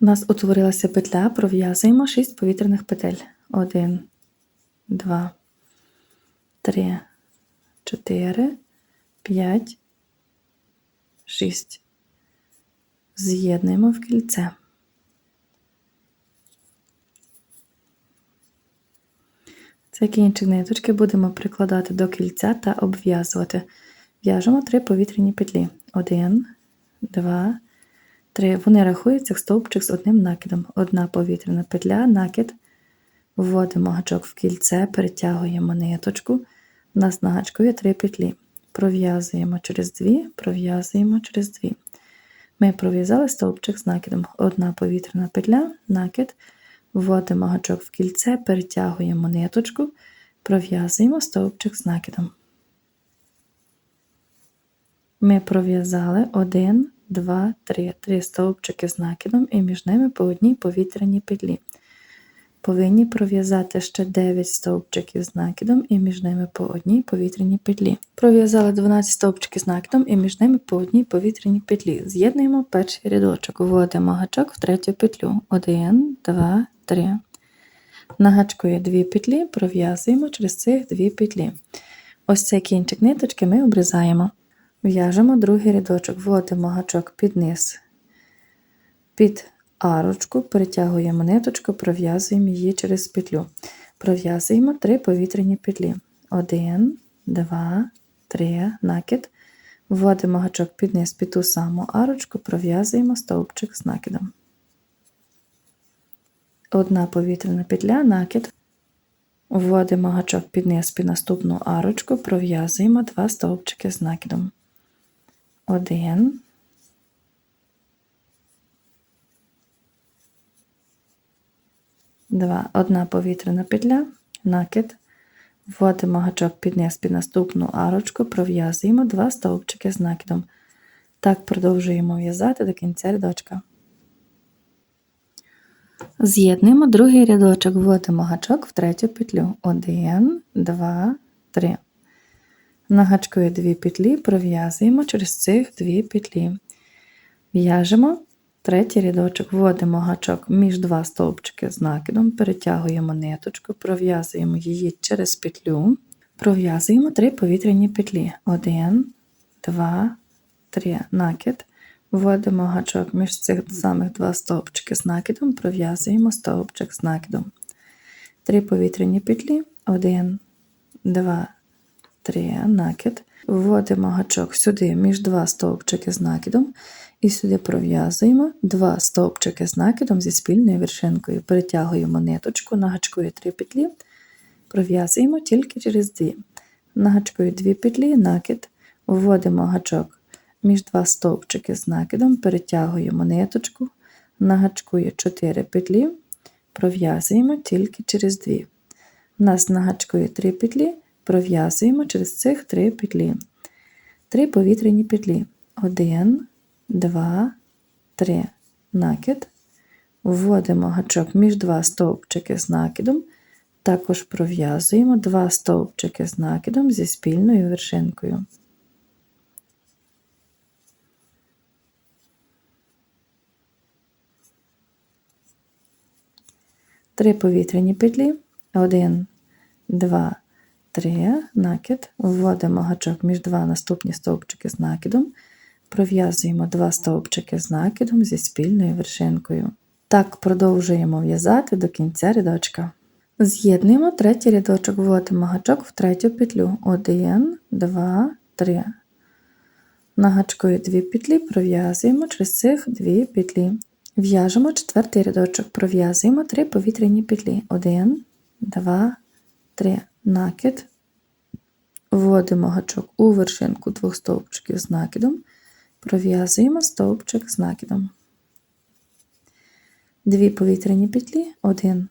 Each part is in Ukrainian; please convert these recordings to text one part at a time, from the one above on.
У нас утворилася петля, пров'язуємо 6 повітряних петель. 1, 2, 3, 4, 5, 6. З'єднуємо в кільце. Цей кінчик ниточки будемо прикладати до кільця та обв'язувати. В'яжемо 3 повітряні петлі. 1, 2, 3. Вони рахуються стовпчик з одним накидом. Одна повітряна петля, накид. Вводимо гачок в кільце, перетягуємо ниточку. У нас на гачку є 3 петлі. Пров'язуємо через 2, пров'язуємо через 2. Ми пров'язали стовпчик з накидом. Одна повітряна петля, накид. Вводимо гачок в кільце, перетягуємо ниточку, пров'язуємо стовпчик з накидом. Ми пров'язали 1, 2, 3, 3 стовпчики з накидом і між ними по одній повітряній петлі. Повинні пров'язати ще 9 стовпчиків з накидом і між ними по одній повітряній петлі. Пров'язали 12 стовпчиків з накидом і між ними по одній повітряній петлі. З'єднуємо перший рядочок, вводимо гачок в третю петлю. 1, 2, 3. На гачку є 2 петлі, пров'язуємо через цих 2 петлі. Ось цей кінчик ниточки ми обрізаємо. В'яжемо другий рядочок, вводимо гачок під низ, під арочку, перетягуємо ниточку, пров'язуємо її через петлю. Пров'язуємо 3 повітряні петлі. 1, 2, 3, накид. Вводимо гачок під низ під ту саму арочку, пров'язуємо стовпчик з накидом. Одна повітряна петля, накид. Вводимо гачок під низ під наступну арочку, пров'язуємо два стовпчики з накидом. Один. Два. Одна повітряна петля, накид. Вводимо гачок під низ під наступну арочку, пров'язуємо два стовпчики з накидом. Так продовжуємо в'язати до кінця рядочка. З'єднуємо другий рядочок, вводимо гачок в третю петлю. 1, 2, 3. На гачку є дві петлі, пров'язуємо через цих дві петлі. В'яжемо третій рядочок, вводимо гачок між два стовпчики з накидом, перетягуємо ниточку, пров'язуємо її через петлю, пров'язуємо три повітряні петлі. 1, 2, 3. Накид. Вводимо гачок між цих самих два стовпчики з накидом, пров'язуємо стовпчик з накидом. Три повітряні петлі, 1, 2, 3, накид. Вводимо гачок сюди між два стовпчики з накидом, і сюди пров'язуємо два стовпчики з накидом зі спільною вершинкою. Перетягуємо ниточку, на гачку 3 петлі, пров'язуємо тільки через 2. На гачку 2 петлі, накид, вводимо гачок між два стовпчики з накидом, перетягуємо ниточку, на гачку 4 петлі, пров'язуємо тільки через 2. У нас на гачку є 3 петлі, пров'язуємо через цих 3 петлі. 3 повітряні петлі. 1, 2, 3. Накид. Вводимо гачок між два стовпчики з накидом, також пров'язуємо два стовпчики з накидом зі спільною вершинкою. Три повітряні петлі, 1, 2, 3, накид, вводимо гачок між два наступні стовпчики з накидом, пров'язуємо два стовпчики з накидом зі спільною вершинкою. Так продовжуємо в'язати до кінця рядочка. З'єднуємо третій рядочок, вводимо гачок в третю петлю. 1, 2, 3. На гачку є дві петлі, пров'язуємо через цих дві петлі. В'яжемо четвертий рядочок, пров'язуємо три повітряні петлі. 1, 2, 3. Накид. Вводимо гачок у вершинку двох стовпчиків з накидом, пров'язуємо стовпчик з накидом. Дві повітряні петлі, 1,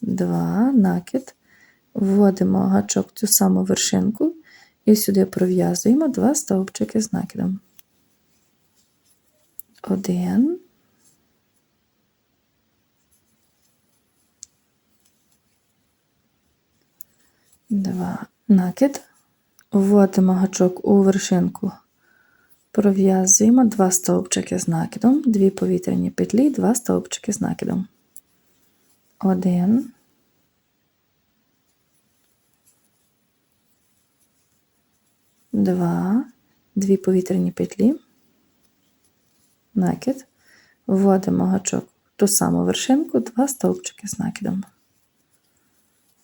2, накид. Вводимо гачок цю саму вершинку і сюди пров'язуємо два стовпчики з накидом. 1, Два накид. Вводимо гачок у вершинку, Пров'язуємо два стовпчики з накидом, дві повітряні петлі, два стовпчики з накидом. Один. Два, дві повітряні петлі, накид, вводимо гачок в ту саму вершинку, два стовпчики з накидом.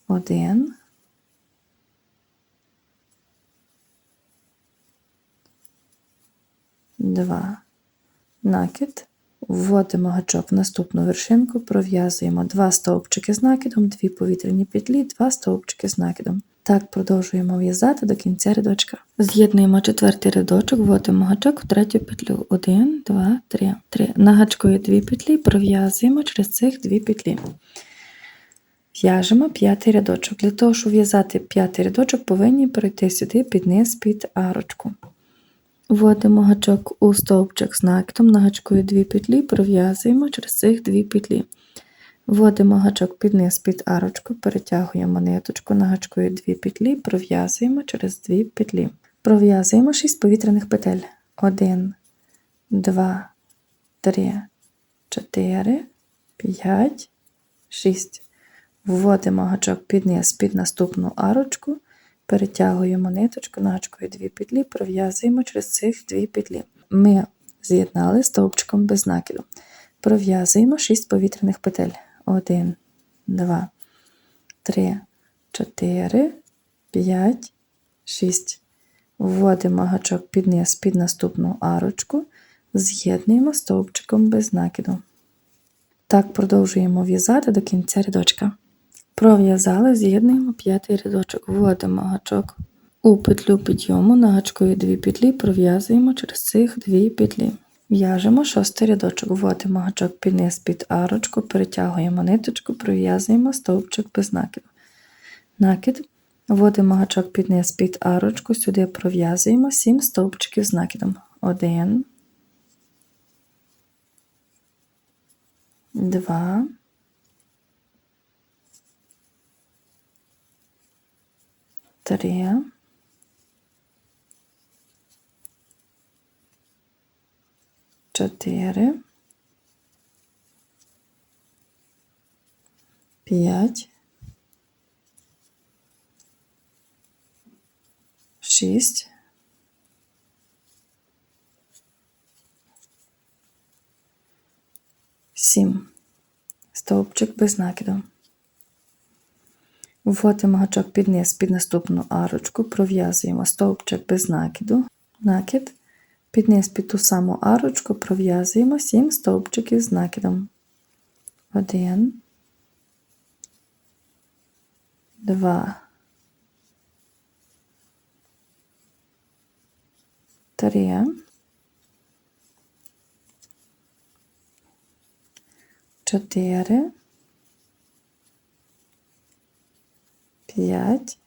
Один. Два. Накид. Вводимо гачок в наступну вершинку, пров'язуємо два стовпчики з накидом, дві повітряні петлі, два стовпчики з накидом. Так продовжуємо в'язати до кінця рядочка. З'єднуємо четвертий рядочок, вводимо гачок в третю петлю. Один, два, три. Три. На гачку є петлі, пров'язуємо через цих дві петлі. В'яжемо п'ятий рядочок. Для того, щоб в'язати п'ятий рядочок, повинні перейти сюди під низ під арочку. Вводимо гачок у стовпчик з накидом, на гачку дві петлі, пров'язуємо через цих дві петлі. Вводимо гачок під низ під арочку, перетягуємо ниточку, на гачку дві петлі, пров'язуємо через дві петлі. Пров'язуємо 6 повітряних петель. 1, 2, 3, 4, 5, 6. Вводимо гачок під низ під наступну арочку, перетягуємо ниточку, на дві петлі, пров'язуємо через цих дві петлі. Ми з'єднали стовпчиком без накиду. Пров'язуємо 6 повітряних петель. 1, 2, 3, 4, 5, 6. Вводимо гачок під низ під наступну арочку, з'єднуємо стовпчиком без накиду. Так продовжуємо в'язати до кінця рядочка. Пров'язали, з'єднуємо п'ятий рядочок, вводимо гачок у петлю підйому, на гачку є дві петлі, пров'язуємо через цих дві петлі. В'яжемо шостий рядочок, вводимо гачок під низ під арочку, перетягуємо ниточку, пров'язуємо стовпчик без накиду. Накид, вводимо гачок під низ під арочку, сюди пров'язуємо 7 стовпчиків з накидом. 1, 2, три, чотири, п'ять, шість, сім. Стовпчик без накиду. Вводимо гачок під низ під наступну арочку, пров'язуємо стовпчик без накиду, накид, під низ під ту саму арочку пров'язуємо 7 стовпчиків з накидом. 1, 2, 3, 4, п'ять,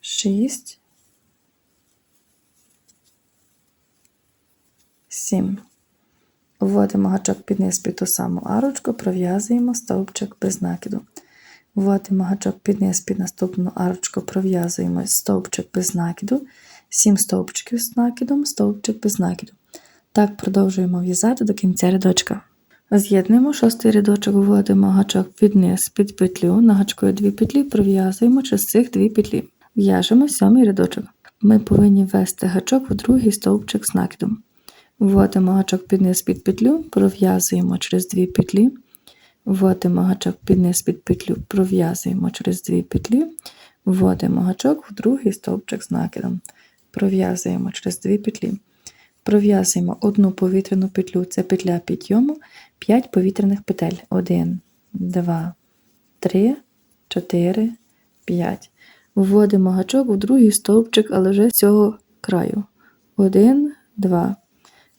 шість, сім. Вводимо гачок під низ під ту саму арочку, пров'язуємо стовпчик без накиду. Вводимо гачок під низ під наступну арочку, пров'язуємо стовпчик без накиду, 7 стовпчиків з накидом, стовпчик без накиду. Так продовжуємо в'язати до кінця рядочка. З'єднуємо шостий рядочок, вводимо гачок під низ під петлю, на гачку є дві петлі, пров'язуємо через цих дві петлі. В'яжемо сьомий рядочок. Ми повинні ввести гачок у другий стовпчик з накидом. Вводимо гачок під низ під петлю, пров'язуємо через дві петлі. Вводимо гачок під низ під петлю, пров'язуємо через дві петлі. Вводимо гачок в другий стовпчик з накидом. Пров'язуємо через дві петлі. Пров'язуємо одну повітряну петлю, це петля підйому, 5 повітряних петель. 1, 2, 3, 4, 5. Вводимо гачок у другий стовпчик, але вже з цього краю. 1, 2.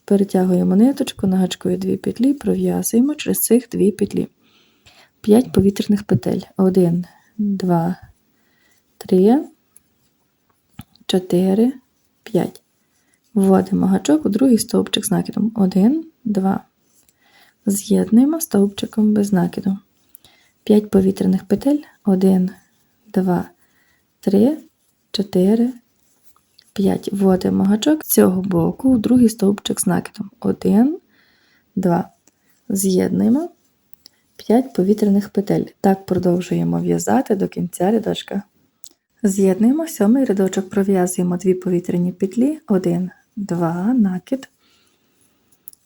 Перетягуємо ниточку, на гачку є дві петлі, пров'язуємо через цих дві петлі. 5 повітряних петель. 1, 2, 3, 4, 5. Вводимо гачок у другий стовпчик з накидом. 1, 2. З'єднуємо стовпчиком без накиду. 5 повітряних петель. 1, 2, 3, 4, 5. Вводимо гачок з цього боку у другий стовпчик з накидом. 1, 2. З'єднуємо 5 повітряних петель. Так продовжуємо в'язати до кінця рядочка. З'єднуємо сьомий рядочок, пров'язуємо дві повітряні петлі, 1, 2, накид.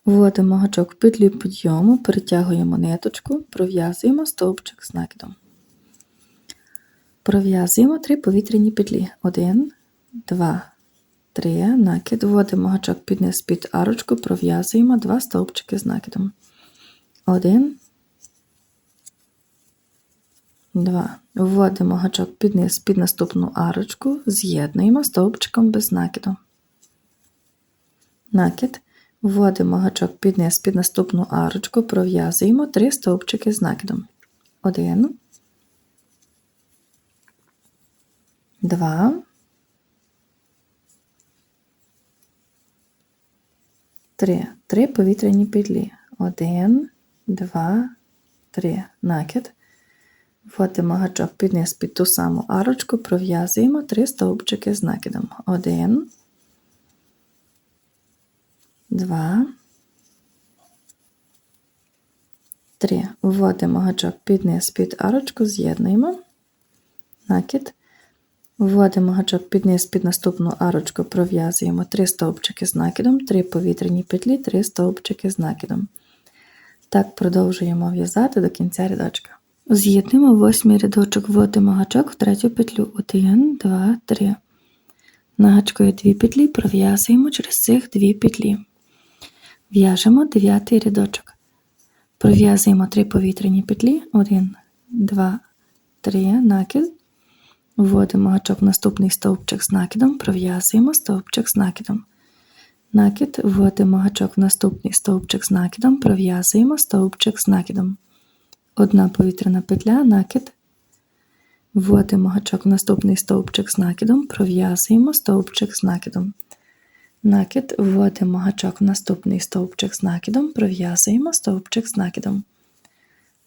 Вводимо гачок в петлю підйому, перетягуємо ниточку, пров'язуємо стовпчик з накидом. Пров'язуємо три повітряні петлі. 1, 2, 3, накид. Вводимо гачок під низ під арочку, пров'язуємо два стовпчики з накидом. 1, 2. Вводимо гачок під низ під наступну арочку, з'єднуємо стовпчиком без накиду. Накид. Вводимо гачок під низ під наступну арочку, пров'язуємо три стовпчики з накидом. 1, 2, 3. Три повітряні петлі. 1, 2, 3. Накид. Вводимо гачок під низ під ту саму арочку, пров'язуємо три стовпчики з накидом. 1, 2, 3. Вводимо гачок під низ під арочку, з'єднуємо. Накид. Вводимо гачок під низ під наступну арочку, пров'язуємо три стовпчики з накидом, три повітряні петлі, три стовпчики з накидом. Так продовжуємо в'язати до кінця рядочка. З'єднуємо восьмий рядочок, вводимо гачок в третю петлю. 1, 2, 3. Нагачкою дві петлі пров'язуємо через цих дві петлі. В'яжемо дев'ятий рядочок. Пров'язуємо три повітряні петлі. 1, 2, 3, накид. Вводимо гачок в наступний стовпчик з накидом, пров'язуємо стовпчик з накидом. Накид, вводимо гачок в наступний стовпчик з накидом, пров'язуємо стовпчик з накидом. Одна повітряна петля, накид. Вводимо гачок в наступний стовпчик з накидом, пров'язуємо стовпчик з накидом. Накид, вводимо гачок в наступний стовпчик з накидом, пров'язуємо стовпчик з накидом.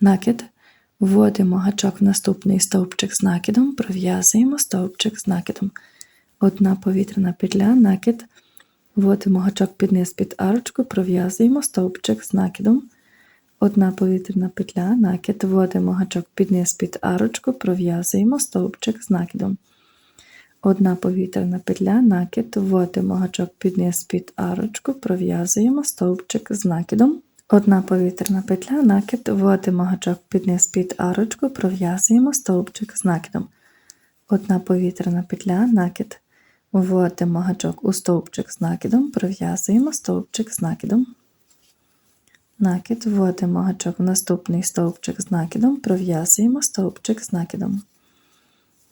Накид, вводимо гачок в наступний стовпчик з накидом, пров'язуємо стовпчик з накидом. Одна повітряна петля, накид. Вводимо гачок під низ під арочку, пров'язуємо стовпчик з накидом. Одна повітряна петля, накид, вводимо гачок під низ під арочку, пров'язуємо стовпчик з накидом. Одна повітряна петля, накид, вводимо гачок під низ під арочку, пров'язуємо стовпчик з накидом. Одна повітряна петля, накид, вводимо гачок під під арочку, пров'язуємо стовпчик з накидом. Одна повітряна петля, накид, вводимо гачок у стовпчик з накидом, пров'язуємо стовпчик з накидом. Накид, вводимо гачок в наступний стовпчик з накидом, пров'язуємо стовпчик з накидом.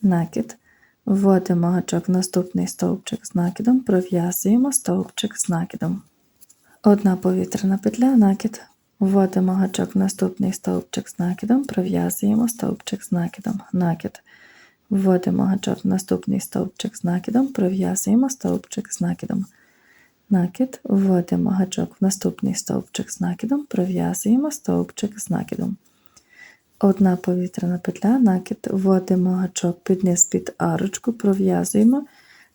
Накид, вводимо гачок в наступний стовпчик з накидом, пров'язуємо стовпчик з накидом. Одна повітряна петля, накид. Вводимо гачок в наступний стовпчик з накидом, пров'язуємо стовпчик з накидом. Накид. Вводимо гачок в наступний стовпчик з накидом, пров'язуємо стовпчик з накидом. Накид, вводимо гачок в наступний стовпчик з накидом, пров'язуємо стовпчик з накидом. Одна повітряна петля, накид, вводимо гачок під низ під арочку, пров'язуємо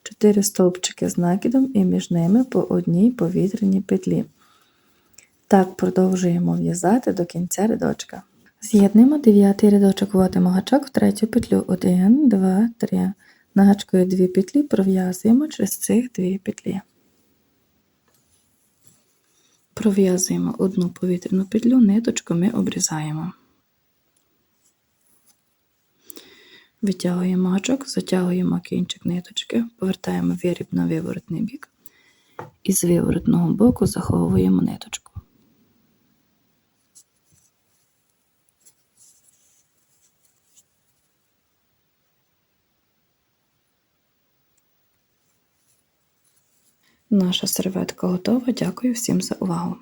4 стовпчики з накидом і між ними по одній повітряній петлі. Так продовжуємо в'язати до кінця рядочка. З'єднуємо дев'ятий рядочок, вводимо гачок в третю петлю. 1, 2, 3. Нагачкою дві петлі пров'язуємо через цих дві петлі. Пров'язуємо одну повітряну петлю, ниточку ми обрізаємо. Витягуємо гачок, затягуємо кінчик ниточки, повертаємо виріб на виворотний бік і з виворотного боку заховуємо ниточку. Наша серветка готова. Дякую всім за увагу!